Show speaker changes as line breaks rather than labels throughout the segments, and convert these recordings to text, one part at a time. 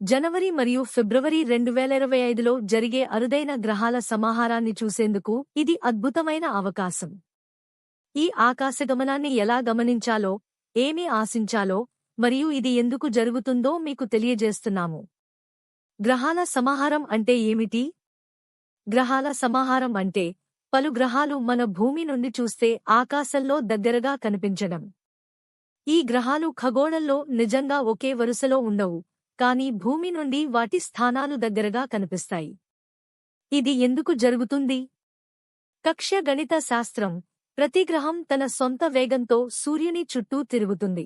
జనవరి మరియు ఫిబ్రవరి రెండు వేల ఇరవై ఐదులో జరిగే అరుదైన గ్రహాల సమాహారాన్ని చూసేందుకు ఇది అద్భుతమైన అవకాశం. ఈ ఆకాశగమనాన్ని ఎలా గమనించాలో ఏమి ఆశించాలో మరియు ఇది ఎందుకు జరుగుతుందో మీకు తెలియజేస్తున్నాము. గ్రహాల సమాహారం అంటే ఏమిటి? గ్రహాల సమాహారం అంటే పలు గ్రహాలు మన భూమి నుండి చూస్తే ఆకాశంలో దగ్గరగా కనిపించడం. ఈ గ్రహాలు ఖగోళంలో నిజంగా ఒకే వరుసలో ఉండవు. కాని భూమి నుండి వాటి స్థానాలు దగ్గరగా కనిపిస్తాయి. ఇది ఎందుకు జరుగుతుంది? కక్ష్య గణిత శాస్త్రం ప్రతి గ్రహం తన సొంత వేగంతో సూర్యుని చుట్టూ తిరుగుతుంది.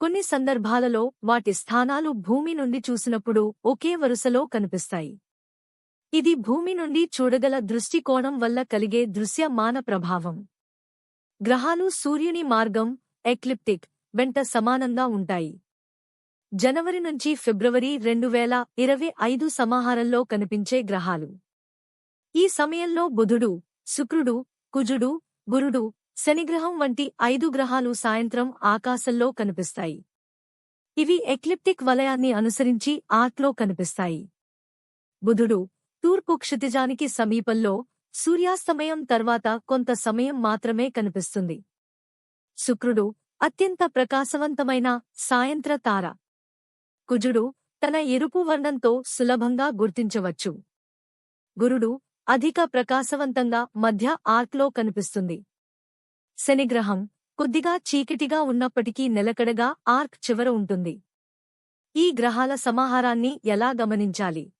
కొన్ని సందర్భాలలో వాటి స్థానాలు భూమి నుండి చూసినప్పుడు ఒకే వరుసలో కనిపిస్తాయి. ఇది భూమి నుండి చూడగల దృష్టికోణం వల్ల కలిగే దృశ్యమాన ప్రభావం. గ్రహాలు సూర్యుని మార్గం ఎక్లిప్టిక్ వెంట సమానంగా ఉంటాయి. జనవరి నుంచి ఫిబ్రవరి రెండు వేల ఇరవై ఐదు సమాహారంలో కనిపించే గ్రహాలు. ఈ సమయంలో బుధుడు శుక్రుడు కుజుడు గురుడు శనిగ్రహం వంటి ఐదు గ్రహాలు సాయంత్రం ఆకాశంలో కనిపిస్తాయి. ఇవి ఎక్లిప్టిక్ వలయాన్ని అనుసరించి ఆర్ట్లో కనిపిస్తాయి. బుధుడు తూర్పు క్షితిజానికి సమీపంలో సూర్యాస్తమయం తర్వాత కొంత సమయం మాత్రమే కనిపిస్తుంది. శుక్రుడు అత్యంత ప్రకాశవంతమైన సాయంత్ర తార. కుజుడు తన ఎరుపు వర్ణంతో సులభంగా గుర్తించవచ్చు. గురుడు అధిక ప్రకాశవంతంగా మధ్య ఆర్క్లో కనిపిస్తుంది. శనిగ్రహం కొద్దిగా చీకటిగా ఉన్నప్పటికీ నిలకడగా ఆర్క్ చివర ఉంటుంది. ఈ గ్రహాల సమాహారాన్ని ఎలా గమనించాలి?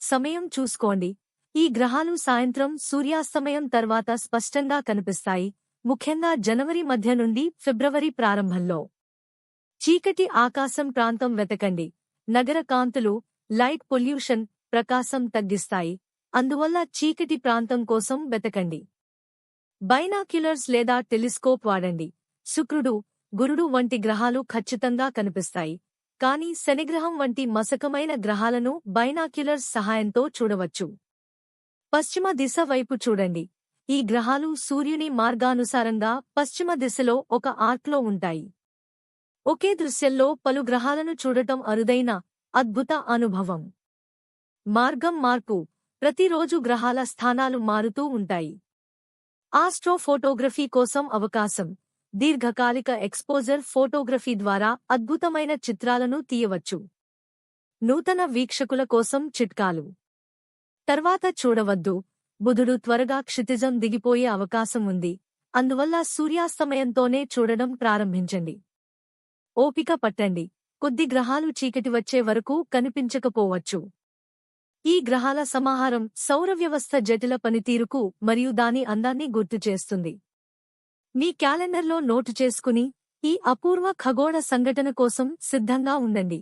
సమయం చూసుకోండి. ఈ గ్రహాలు సాయంత్రం సూర్యాస్తమయం తర్వాత స్పష్టంగా కనిపిస్తాయి. ముఖ్యంగా జనవరి మధ్య నుండి ఫిబ్రవరి ప్రారంభంలో. చీకటి ఆకాశం ప్రాంతం వెతకండి. నగర కాంతులు లైట్ పొల్యూషన్ ప్రకాశం తగ్గిస్తాయి. అందువల్ల చీకటి ప్రాంతం కోసం వెతకండి. బైనాక్యులర్స్ లేదా టెలిస్కోప్ వాడండి. శుక్రుడు గురుడు వంటి గ్రహాలు ఖచ్చితంగా కనిపిస్తాయి. కానీ శనిగ్రహం వంటి మసకమైన గ్రహాలను బైనాక్యులర్స్ సహాయంతో చూడవచ్చు. పశ్చిమ దిశ వైపు చూడండి. ఈ గ్రహాలు సూర్యుని మార్గానుసారంగా పశ్చిమ దిశలో ఒక ఆర్క్లో ఉంటాయి. ఒకే దృశ్యంలో పలు గ్రహాలను చూడటం అరుదైన అద్భుత అనుభవం. మార్గం మార్పు. ప్రతిరోజు గ్రహాల స్థానాలు మారుతూ ఉంటాయి. ఆస్ట్రోఫోటోగ్రఫీ కోసం అవకాశం. దీర్ఘకాలిక ఎక్స్పోజర్ ఫోటోగ్రఫీ ద్వారా అద్భుతమైన చిత్రాలను తీయవచ్చు. నూతన వీక్షకుల కోసం చిట్కాలు. తర్వాత చూడవద్దు. బుధుడు త్వరగా క్షితిజం దిగిపోయే అవకాశం ఉంది. అందువల్ల సూర్యాస్తమయంతోనే చూడడం ప్రారంభించండి. ఓపిక పట్టండి. కొద్ది గ్రహాలు చీకటి వచ్చే వరకు కనిపించకపోవచ్చు. ఈ గ్రహాల సమాహారం సౌరవ్యవస్థ జటిల పనితీరుకు మరియు దాని అందాన్ని గుర్తుచేస్తుంది మీ క్యాలెండర్లో నోటు చేసుకుని ఈ అపూర్వ ఖగోళ సంఘటన కోసం సిద్ధంగా ఉండండి.